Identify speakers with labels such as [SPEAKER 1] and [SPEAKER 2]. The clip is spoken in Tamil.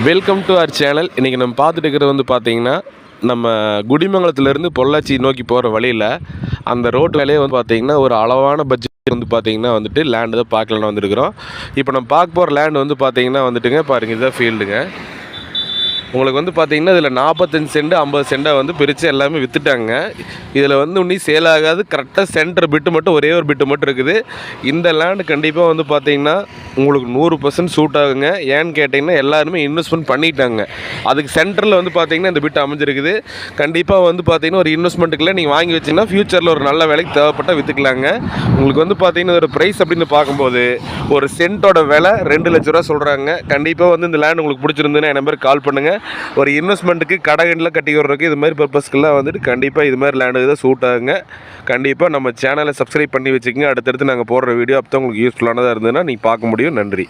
[SPEAKER 1] வெல்கம் டு அவர் சேனல் இன்றைக்கி நம்ம பார்த்துட்டு இருக்கிறது வந்து பார்த்தீங்கன்னா நம்ம குடிமங்கலத்துலேருந்து பொள்ளாச்சி நோக்கி போகிற வழியில் அந்த ரோட்டு வேலையே வந்து பார்த்தீங்கன்னா ஒரு அளவான பட்ஜெட் வந்து பார்த்தீங்கன்னா வந்துட்டு லேண்டு தான் பார்க்கலான்னு வந்திருக்கிறோம். இப்போ நம்ம பார்க்க போகிற லேண்ட் வந்து பார்த்தீங்கன்னா வந்துட்டுங்க பாருங்கள் இதுதான் ஃபீல்டுங்க உங்களுக்கு வந்து பார்த்தீங்கன்னா இதில் நாற்பத்தஞ்சு சென்ட் ஐம்பது சென்டாக வந்து பிரித்து எல்லாமே விற்றுட்டாங்க இதில் வந்து இன்னும் சேல் ஆகாது. கரெக்டாக சென்டர் பிட்டு மட்டும் ஒரே ஒரு பிட்டு மட்டும் இருக்குது. இந்த லேண்டு கண்டிப்பாக வந்து பார்த்தீங்கன்னா உங்களுக்கு நூறு பர்சன்ட் சூட் ஆகுங்க. ஏன்னு கேட்டிங்கன்னா எல்லாருமே இன்வெஸ்ட்மெண்ட் பண்ணிட்டாங்க. அதுக்கு சென்டரில் வந்து பார்த்தீங்கன்னா இந்த பிட்டு அமைஞ்சிருக்குது. கண்டிப்பாக வந்து பார்த்திங்கன்னா ஒரு இன்வெஸ்ட்மெண்ட்டுக்குள்ள நீங்கள் வாங்கி வச்சிங்கன்னா ஃப்யூச்சரில் ஒரு நல்ல வேலைக்கு தேவைப்பட்டால் விற்றுக்கலாங்க உங்களுக்கு வந்து பார்த்தீங்கன்னா ஒரு ப்ரைஸ் அப்படின்னு பார்க்கும்போது ஒரு சென்ட்டோட விலை ரெண்டு லட்ச ரூபா சொல்கிறாங்க கண்டிப்பாக வந்து இந்த லேண்ட் உங்களுக்கு பிடிச்சிருந்துன்னா என் நம்பருக்கு கால் பண்ணுங்கள் ஒரு இன்வெஸ்ட்மெண்ட்டுக்கு கடகண்டில் கட்டி விடுறதுக்கு இது மாதிரி பர்பஸ்க்கெல்லாம் வந்துட்டு கண்டிப்பாக இது மாதிரி லேண்டு தான் சூட் ஆகுங்க. கண்டிப்பாக நம்ம சேனலை சப்ஸ்கிரைப் பண்ணி வச்சுக்கோங்க. அடுத்தடுத்து நாங்கள் போடுற வீடியோ அப்போ உங்களுக்கு யூஸ்ஃபுல்லானதாக இருந்ததுன்னா நீங்கள் பார்க்க முடியும். முடியும் நன்றி.